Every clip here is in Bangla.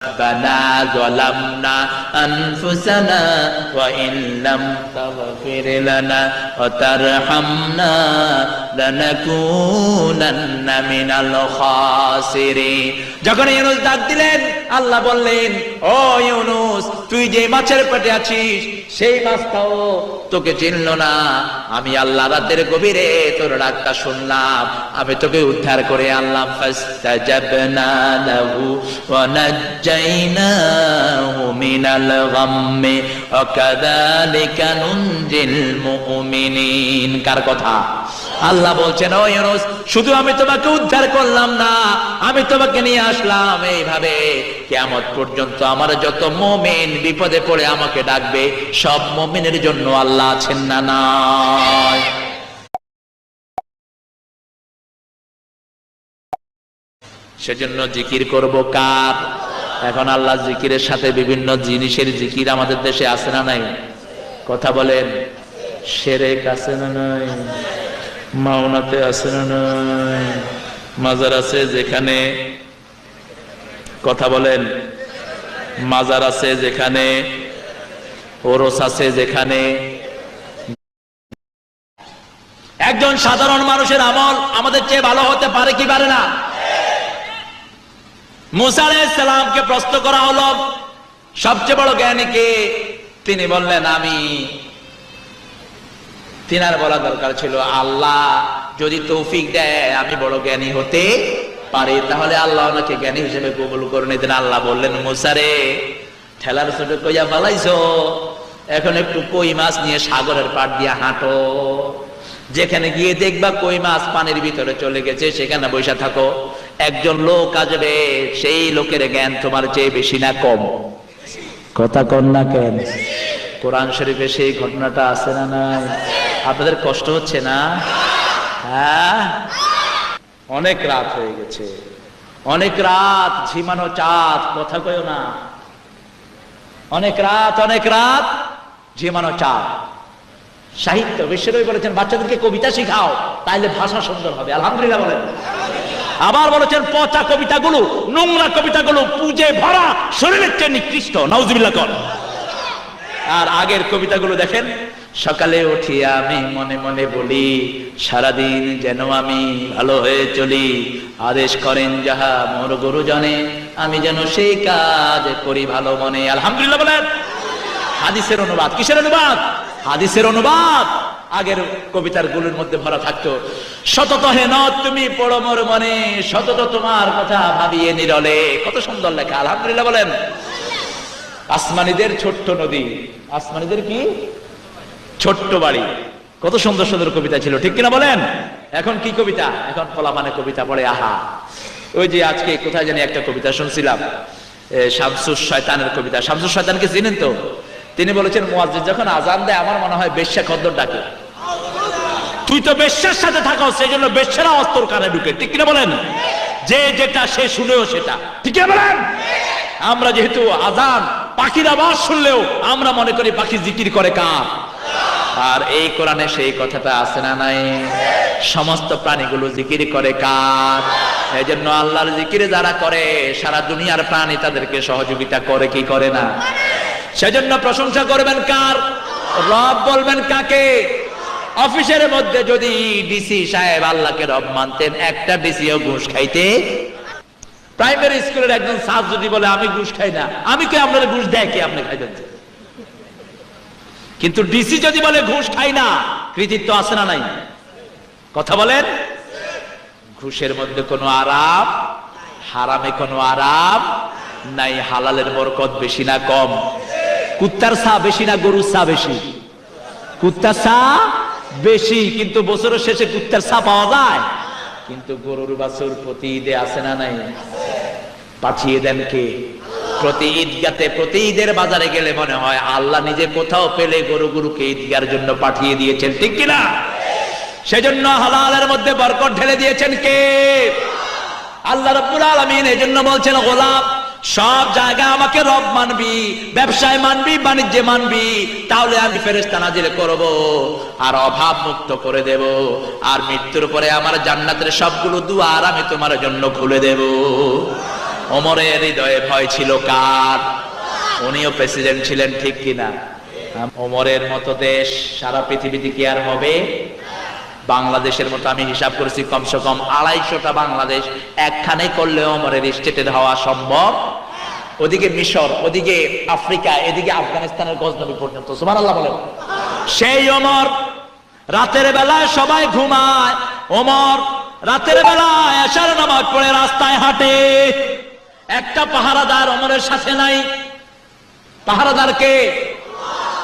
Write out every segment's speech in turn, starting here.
ربنا ظلمنا أنفسنا وإن لم تغفر لنا وترحمنا لنكونن من الخاسرين যখন ইউনুস ডাক দিলেন আল্লাহ বললেন ও ইউনুস তুই যে মাছের পেটে আছিস সেই মাছটাও তোকে চিনল না আমি আল্লাহ রাতের গভীরে তোর ডাকটা শুনলাম আমি তোকে উদ্ধার করে আনলাম ফাস্তাজাবনা লাহু ওয়া নাজ্জাইনাহু মিনাল গাম্মি ওয়া কাযালিকা নুনজিল মুমিনিন কার আল্লাহ বলছেন ও ইউনুস শুধু আমি তোমাকে উদ্ধার করলাম না, আমি তোমাকে নিয়ে আসলাম। এইভাবে কিয়ামত পর্যন্ত আমার যত মুমিন বিপদে পড়ে আমাকে ডাকবে, সব মুমিনের জন্য আল্লাহ আছেন না নয় সেজন্য জিকির করব কার? এখন আল্লাহ জিকিরের সাথে বিভিন্ন জিনিসের জিকির আমাদের দেশে আছে না নাই? কথা বলেন। সেরেক আছে না নাই? মাওনাতে আছে না নাই? মাজার আছে যেখানে, কথা বলেন। মাজার আছে যেখানে, ওরস আছে যেখানে। একজন সাধারণ মানুষের আমল আমাদের চেয়ে ভালো হতে পারে কি পারে না? মুসা প্রশ্ন করা হলো, সবচেয়ে বড় জ্ঞানীকে তিনি বললেন, আমি। তিনার বলা দরকার ছিল, আল্লাহ যদি তৌফিক দেয়, আমি বড় জ্ঞানী হতে পারি। তাহলে আল্লাহ ওনাকে জ্ঞানী হিসেবে কবুল করে নিতেন। আল্লাহ বললেন মুসারে ঠেলার ছোট কইয়া বালাইছো এখন একটু কই মাছ নিয়ে সাগরের পাড় দিয়ে হাঁটো। যেখানে গিয়ে দেখবা কই মাছ পানির ভিতরে চলে গেছে, সেখানে বসে থাকো। একজন লোক আসবে সেই লোকের জ্ঞান তোমার চেয়ে বেশি না কম। কথা কন না কেন? কোরআন শরীফে সেই ঘটনাটা আছে না নাই? আপনাদের কষ্ট হচ্ছে না? হ্যাঁ? অনেক রাত হয়ে গেছে। অনেক রাত ঝিমানো চাঁদ কথা কয়ও না। অনেক রাত অনেক রাত ঝিমানো চাঁদ। সাহিত্য বিশ্বকবি বলেছেন বাচ্চাদেরকে কবিতা শিখাও তাইলে ভাষা সুন্দর হবে। আলহামদুলিল্লাহ বলেন। আবার বলেছেন পচা কবিতাগুলো, নোংরা কবিতাগুলো, পুজে ভরা, শরীরের চেয়ে নিকৃষ্ট। নাউজুবিল্লাহ কর। আর আগের কবিতাগুলো দেখেন, সকালে উঠি আমি মনে মনে বলি, সারাদিন যেন আমি ভালো হয়ে চলি। আদেশ করেন যাহা মোর গুরুজনে, আমি যেন সেই কাজ করি ভালো মনে। আলহামদুলিল্লাহ বলেন। হাদিসের অনুবাদ। কিসের অনুবাদ? হাদিসের অনুবাদ। আগের কবিতারগুলোর মধ্যে ভরা থাকতো। শতত হেন তুমি পড়ো মোর মনে শতত তোমার কথা ভাবিয়ে নিরলে। কত সুন্দর লেখা, আলহামদুলিল্লাহ বলেন। আসমানিদের ছোট্ট নদী। আসমানিদের কি? ছোট্ট বাড়ি। কত সুন্দর সুন্দর কবিতা ছিল, ঠিক কিনা বলেন? এখন কি কবিতা? এখন ফলামানে কবিতা পড়ে, আহা। ওই যে আজকে কোথায় জানি একটা কবিতা শুনছিলাম শামসুর শয়তানের কবিতা। শামসুর শয়তানকে চিনেন তো? তিনি বলেছেন মুয়াজ্জিদ যখন আজান দেয়, আমার মনে হয় বেশ্যা খদ্দর ডাকে। তুই তো বেশ্যার সাথে থাকো সেই জন্য বেশ্যারা অস্তর কানে ঢুকে। ঠিক কিনা বলেন? যে যেটা সে শুনেও সেটা। ঠিক কিনা বলেন? আমরা যেহেতু আজান, পাখির আওয়াজ শুনলেও আমরা মনে করি পাখি জিকির করে কার? আর এই কোরআনে সেই কথাটা আছে না নাই? সমস্ত প্রাণীগুলো জিকির করে কার? এই জন্য আল্লাহর জিকিরে যারা করে, সারা দুনিয়ার প্রাণী তাদেরকে সহযোগিতা করে কি করে না? সেজন্য প্রশংসা করবেন কার? রব বলবেন কাকে? অফিসের মধ্যে যদি ডিসি সাহেব আল্লাহকে রব মানতেন, একটা ডিসিও ঘুষ খাইতে। প্রাইমারি স্কুলের একজন স্যার যদি বলে, আমি ঘুষ খাই না। আমি কে আপনার ঘুষ দেয় কে? আপনি খাইবেন কিন্তু ডিসি যদি বলে, ঘুষ খাই না, কৃতিত্ব আছে না নাই? কথা বলেন। ঘুষের মধ্যে কোনো আরাম, হারামে কোনো আরাম নাই, হালালের বরকত বেশি না কম। কুত্তার সা বেশি না গরুর সা বেশি? কুত্তার চা বেশি, কিন্তু বছরের শেষে কুত্তার চা পাওয়া যায়। কিন্তু গরুর বাছুর প্রতি ঈদে আছে না নাই? পাঠিয়ে দেন কে? প্রতি ঈদগাতে, প্রতি ঈদের বাজারে গেলে মনে হয় আল্লাহ নিজে কোথাও পেলে গরু গরুকে ঈদগার জন্য পাঠিয়ে দিয়েছেন, ঠিক কিনা? সেজন্য হালালের মধ্যে বরকত ঢেলে দিয়েছেন কে? আল্লাহ রব্বুল আলামিন এই জন্য বলছেন, গোলাপ সব জায়গায় আমাকে রব মানবি, ব্যবসায় মানবি, বাণিজ্যে মানবি, তাহলে আমি ফেরেস্তা নাজিল করব আর অভাব মুক্ত করে দেব আর মৃত্যুর পরে আমার জান্নাতের সবগুলো দুয়ার আমি তোমার জন্য খুলে দেব। ওমরের হৃদয়ে ভয় ছিল কার? উনিও প্রেসিডেন্ট ছিলেন ঠিক কিনা? ওমরের মতো দেশ সারা পৃথিবীতে কি আর হবে? বাংলাদেশের মতো আমি হিসাব করেছি কমসে কম আড়াইশোটা বাংলাদেশ একখানে করলে ওমরের স্টেটের হওয়া সম্ভব? ওদিকে মিশর, ওদিকে আফ্রিকা, এদিকে আফগানিস্তানের গজনবী পর্যন্ত। সুমান আল্লাহ বলেন। সেই অমর রাতের বেলায় সবাই ঘুমায়। ওমর, রাতের বেলায় এসার নামাজ পড়ে রাস্তায় হাঁটে। একটা পাহারাদার অমরের সাথে নাই। পাহারাদারকে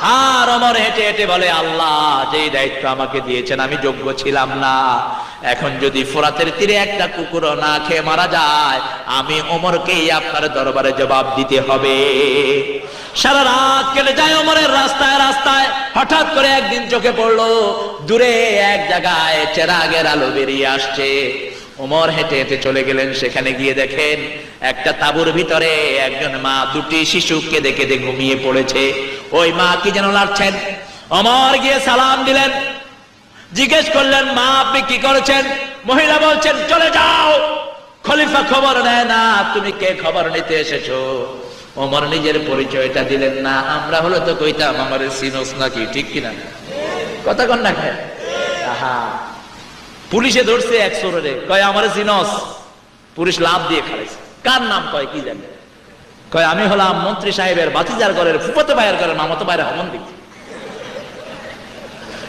আর অমর হেঁটে হেঁটে বলে, আল্লাহ, যেই দায়িত্ব আমাকে দিয়েছেন, আমি যোগ্য ছিলাম না। এখন যদি ফোরাতের তীরে একটা কুকুর না খেয়ে মারা যায়, আমি ওমরকেই আপনার দরবারে জবাব দিতে হবে। সারা রাত কেটে যায় ওমরের রাস্তায় রাস্তায়, হঠাৎ করে একদিন চোখে পড়ল, দূরে এক জায়গায় চেরাগের আলো বেরিয়ে আসছে। ওমর হেঁটে হেঁটে চলে গেলেন, সেখানে গিয়ে দেখেন একটা তাবুর ভিতরে একজন মা দুটি শিশু কেঁদে কেঁদে ঘুমিয়ে পড়েছে। ওই মা কি যেন লাড়ছেন অমর গিয়ে সালাম দিলেন জিজ্ঞেস করলেন, মা, আপনি কি করেছেন? মহিলা বলছেন, চলে যাও। খলিফা খবর নেয় না, তুমি কে খবর নিতে এসেছ? ওমর নিজের পরিচয়টা দিলেন, না, আমরা হলো তো কইতাম, আমার সিনোস নাকি, ঠিক কিনা? কথা কন না আহা। পুলিশে ধরছে এক সোরে কয়, আমার সিনস। পুলিশ লাভ দিয়ে খালাইছে কার নাম কয়, কি জানে? কয়, আমি হলাম মন্ত্রী সাহেবের বাতিজার ঘরের ফুপতে ভাইয়ের ঘরের মামতো ভাইয়ের হমন দিক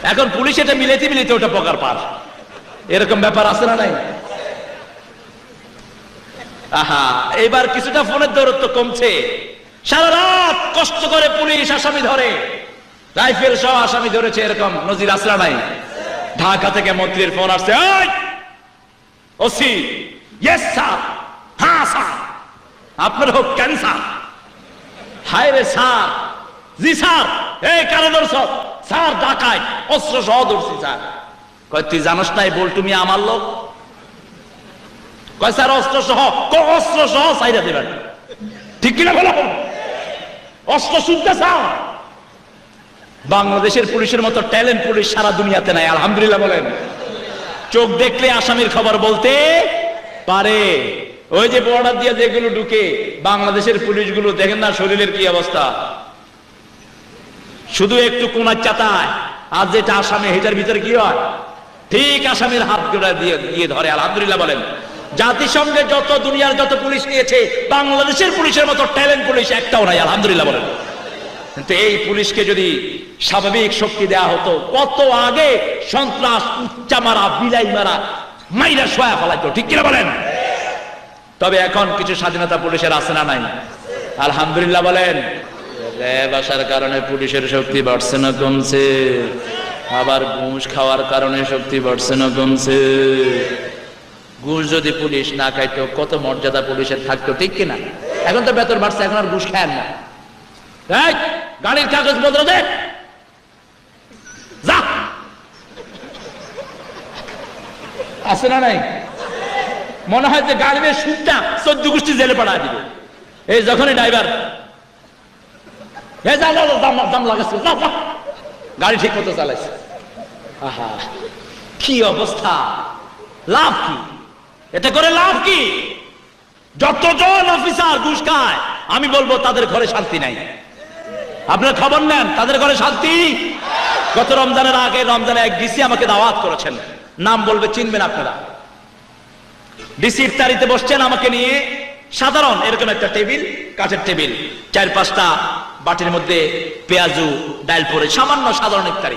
এখন পুলিশ এটা মিলেতে মিলিতে ওটা পকার পার। এরকম ব্যাপার আছে না নাই? আহা, এবার কিছুটা ফোনের দৌরত্ব কমছে। সারা রাত কষ্ট করে পুলিশ আসামি ধরে। রাইফেল সহ আসামি ধরেছে এরকম। নজির আসরা নাই? ঢাকা থেকে মন্ত্রীর ফোন আসছে ওসি ইয়েস স্যার হ্যাঁ স্যার আপনার হোক ক্যান্সার। হায় রে স্যার জি স্যার এই কারও ধরছ। স্যার ডাকায় অস্ত্র সহ ধরছি, স্যার। কয়, তুই জানোস নাই, বল তুমি আমার লোক? কয়, স্যার, অস্ত্র সহ অস্ত্র সহ সাইরা দেবেন। ঠিক কিনা বলো? অস্ত্র শুনতে স্যার। বাংলাদেশের পুলিশের মতো ট্যালেন্ট পুলিশ সারা দুনিয়াতে নাই, আলহামদুলিল্লাহ বলেন। চোখ দেখলে আসামির খবর বলতে পারে। ওই যে বর্ডার দিয়ে যেগুলো ঢুকে বাংলাদেশের পুলিশগুলো দেখেন না, শরীরের কি অবস্থা? শুধু একটু কোনার চাতায়। আর যেটা আসামে হেটার ভিতরে কি হয়? ঠিক আসামির হাত গোড়া দিয়ে দিয়ে ধরে, আলহামদুলিল্লাহ বলেন। জাতিসংঘে যত দুনিয়ার যত পুলিশ নিয়েছে, বাংলাদেশের পুলিশের মতো ট্যালেন্ট পুলিশ একটাও নাই, আলহামদুলিল্লাহ বলেন। কিন্তু এই পুলিশকে যদি স্বাভাবিক শক্তি দেয়া হতো, কত আগে সন্ত্রাস, উচ্চা মারা, বিলাই মারা, মাইরা সোয়া ফেলাইতো, ঠিক কিনা বলেন? তবে এখন কিছু স্বাধীনতা পুলিশের আছে না নাই? আলহামদুলিল্লাহ বলেন। র্যাব কারণে পুলিশের শক্তি বাড়ছে না কমছে। আবার ঘুষ খাওয়ার কারণে শক্তি বাড়ছে না কমছে। ঘুষ যদি পুলিশ না খাইতো, কত মর্যাদা পুলিশের থাকতো, ঠিক কিনা? এখন তো বেতন বাড়ছে, এখন আর ঘুষ খায় না। গাড়ির কাগজ পত্র দে। আছে না নাই? মনে হয় যে গাড়ির সুদটা চোদ্দ গোষ্ঠী জেলে পাঠা দিবে। এই যখনই ড্রাইভার দাম। গাড়ি ঠিক মতো চালাইছে। কি অবস্থা? লাভ কি? এটা করে লাভ কি? যতজন অফিসার ঘুষ খায়, আমি বলব তাদের ঘরে শান্তি নাই। আপনার খবর নেন, তাদের ঘরে শান্তি? গত রমজানের আগে রমজানে এক ডিসি আমাকে দাওয়াত করেছেন। নাম বলবে, চিনবেন আপনারা। ডিসি ইফতারিতে বসছেন আমাকে নিয়ে। সাধারণ, এরকম একটা টেবিল কাঠের টেবিল, চার পাঁচটা বাটির মধ্যে পেঁয়াজু ডাল পরে সামান্য সাধারণ ইফতারি।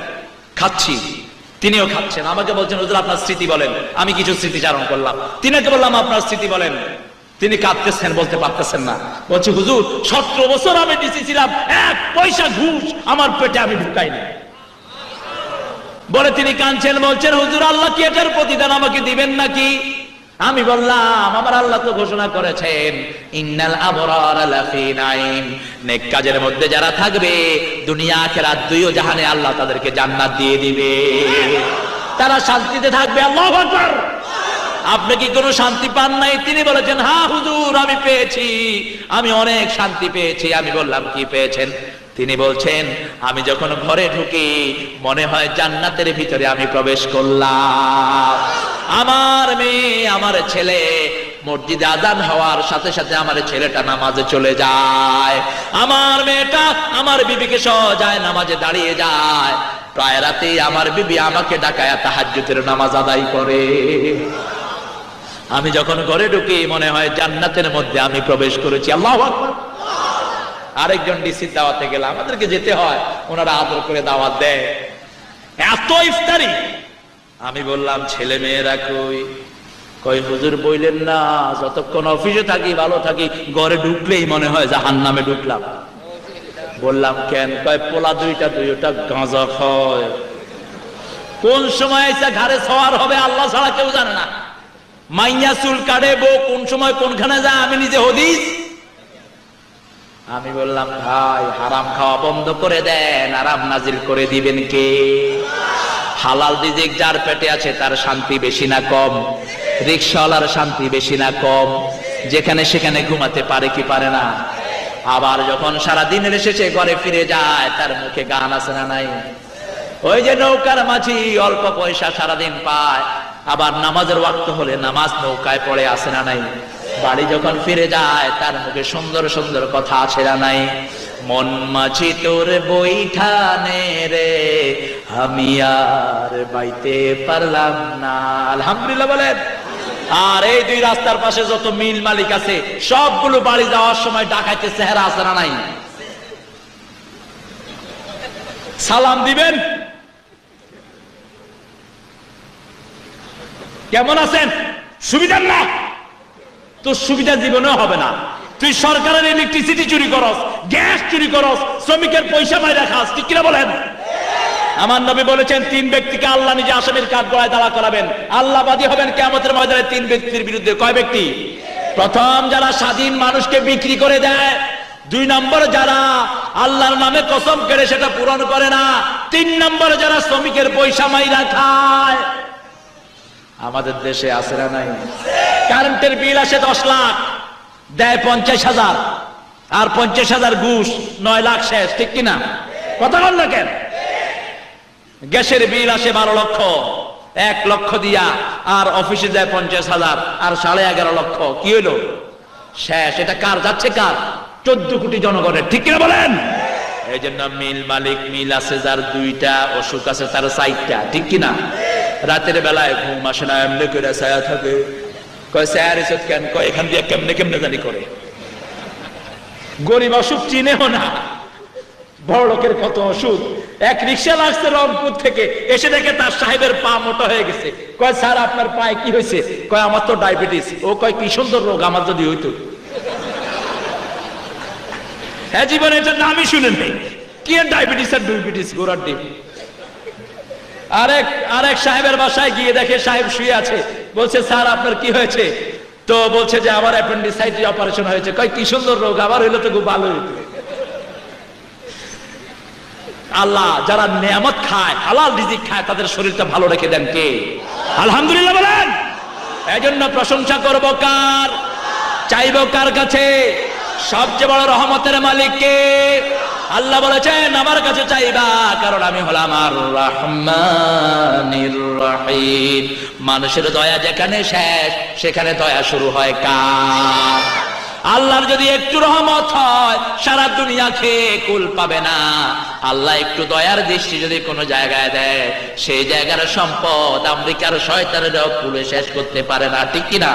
খাচ্ছি। তিনিও খাচ্ছেন। আমাকে বলছেন, হুজুর, আপনার স্মৃতি বলেন। আমি কিছু স্মৃতিচারণ করলাম। তিনাকে বললাম, আপনার স্মৃতি বলেন। তিনি কাঁদতেছেন, বলতে পারতেছেন না। বলছি, হুজুর, সতেরো বছর আমি ডিসি ছিলাম। এক পয়সা ঘুষ আমার পেটে আমি ঢুকাইনি। বলে তিনি কাঁদছেন, বলছেন, হুজুর, আল্লাহ কি এটার প্রতিদান আমাকে দিবেন নাকি? আমি বললাম, আমার আল্লাহ তো ঘোষণা করেছেন, ইন্নাল নেক কাজের মধ্যে যারা থাকবে, দুনিয়া আখিরাত দুইও জাহানে আল্লাহ তাদেরকে জান্নাত দিয়ে দিবে। তারা শান্তিতে থাকবে, আল্লাহু আপনি কি কোনো শান্তি পান নাই? তিনি বলেছেন হা হুজুর, আমি পেয়েছি। আমি অনেক শান্তি পেয়েছি। আমি বললাম, কি পেয়েছেন? তিনি বলছেন, আমি যখন ঘরে ঢুকি, মনে হয় জান্নাতের ভিতরে আমি প্রবেশ করলাম। আমার মেয়ে, আমার ছেলে মসজিদে আজান হওয়ার সাথে সাথে আমার ছেলেটা নামাজে চলে যায়। আমার মেয়েটা আমার বিবিকে সহ যায় নামাজে দাঁড়িয়ে যায়। প্রায় রাতে আমার বিবি আমাকে ডাকায় তাহাজ্জুদের নামাজ আদায় করে। আমি যখন ঘরে ঢুকি, মনে হয় জান্নাতের মধ্যে আমি প্রবেশ করেছি। আল্লাহ আরেকজন ডিসি দাওয়াতে গেলে, আমাদেরকে যেতে হয়। ওনারা আদর করে দাওয়াত দেয়। এত ইফতারি। আমি বললাম, ছেলে মেয়েরা কই? কই, হুজুর বইলেন না, যতক্ষণ অফিসে থাকি, ভালো থাকি, ঘরে ঢুকলেই মনে হয় জাহান নামে ঢুকলাম। বললাম, কেন? কয়, পোলা দুইটা দুইটা গাঁজা খায়। কোন সময় এসে ঘাড়ে সওয়ার হবে আল্লাহ ছাড়া কেউ জানে না। মাইয়া চুল কাটে বউ কোন সময় কোনখানে যায়, আমি নিজে হদিস। আমি বললাম, ভাই, হারাম খাওয়া বন্ধ করে দেন। আরাম নাজিল করে দিবেন কে? হালাল রিজিক যার পেটে আছে তার শান্তি বেশি না কম। রিক্সাওয়ালার শান্তি বেশি না কম। যেখানে সেখানে ঘুমাতে পারে কি পারে না। আবার যখন সারা দিনের শেষে ঘরে ফিরে যায়, তার মুখে গান আছে না নাই? ওই যে নৌকার মাঝি অল্প পয়সা সারাদিন পায়, আবার নামাজের ওয়াক্ত হলে নামাজ নৌকায় পড়ে আসে না নাই? বাড়ি যখন ফিরে যায়, তার মুখে সুন্দর সুন্দর কথা আছে না নাই? মন মাঝি তোর বইঠানে রে, আমি আর বাইতে পারলাম না। আলহামদুলিল্লাহ বলেন। আর এই দুই রাস্তার পাশে যত মিল মালিক আছে, সবগুলো বাড়ি যাওয়ার সময় ডাকাইতে চেহারা আছে না নাই? সালাম দিবেন? কেমন আছেন? সুবিধার না? তোর সুবিধা জীবনেও হবে না। তুই সরকারের ইলেকট্রিসিটি চুরি করস গ্যাস চুরি করস, শ্রমিকের পয়সা মাইরা খাস, ঠিক কিনা বলেন? আমার নবী বলেছেন, তিন ব্যক্তিকে আল্লাহ নিজে আসামির কাঠ গড়ায় দাঁড়া করাবেন। আল্লাহ বাদী হবেন কেমতের ময়দানে তিন ব্যক্তির বিরুদ্ধে। কয় ব্যক্তি? প্রথম যারা স্বাধীন মানুষকে বিক্রি করে দেয়, দুই নম্বর যারা আল্লাহর নামে কসম কেড়ে সেটা পূরণ করে না, তিন নম্বর যারা শ্রমিকের পয়সা মাইরা খায়। আমাদের দেশে না নাই? কারেন্টের বিল আসে দশ লাখ, দেয় পঞ্চাশ হাজার, আর পঞ্চাশ হাজার ঘুষ, নয় লাখ শেষ, ঠিক কিনা? কথা বল না কেন? গ্যাসের বিল আসে বারো লক্ষ, এক লক্ষ দিয়া, আর অফিসে যায় পঞ্চাশ হাজার, আর সাড়ে এগারো লক্ষ, কি হইল? শেষ, এটা কার, যাচ্ছে কার? চোদ্দ কোটি জনগণের, ঠিক কিনা বলেন? এই জন্য মিল মালিক, মিল আছে যার দুইটা, অসুখ আছে তার চারটা, ঠিক কিনা? রাতের বেলায় ঘুম আসে না, এমনি করে ছায়া থাকে। কয় ছায়ার এসব কেন? কয়, এখান দিয়ে কেমনে কেমনে জানি করে? গরিব অসুখ চিনেও না। বড় লোকের কত অসুখ। এক রিক্সা রংপুর থেকে, এসে দেখে তার সাহেবের পা মোটা হয়ে গেছে। কয়, স্যার, আপনার পায়ে কি হয়েছে? কয়, আমার তো ডায়াবেটিস। ও কয়, কি সুন্দর রোগ, আমার যদি হইতো। হ্যাঁ জীবনে এটা নামই শুনে নেই কি ডায়াবেটিস আর ডায়াবেটিস গোড়ার ডিম। আরেক আরেক সাহেবের বাসায় গিয়ে দেখে সাহেব শুয়ে আছে। বলছে, স্যার, আপনার কি হয়েছে? তো বলছে যে, আমার অ্যাপেন্ডিসাইটিস অপারেশন হয়েছে। কয়, কি সুন্দর রোগ, আবার হইলে তো খুব ভালো হইতো। আল্লাহ যারা নিয়ামত খায়, হালাল রিজিক খায়, তাদের শরীরটা ভালো রেখে দেন কে? আলহামদুলিল্লাহ বলেন। এই জন্য প্রশংসা করব কার? চাইব কার কাছে? সবচেয়ে বড় রহমতের মালিক কে? আল্লাহ বলেছেন, আমার কাছে চাইবা, কারণ আমি হলাম আর রহমানির রহিম। মানুষের দয়া যেখানে শেষ, সেখানে দয়া শুরু হয় কার? আল্লাহর যদি একটু রহমত হয়, সারা দুনিয়া খেয়ে কুল পাবে না। আল্লাহ একটু দয়ার দৃষ্টি যদি কোনো জায়গায় দেয় সেই জায়গার সম্পদ আমেরিকার শয়তানেরাও কুলে শেষ করতে পারে না, ঠিক কিনা?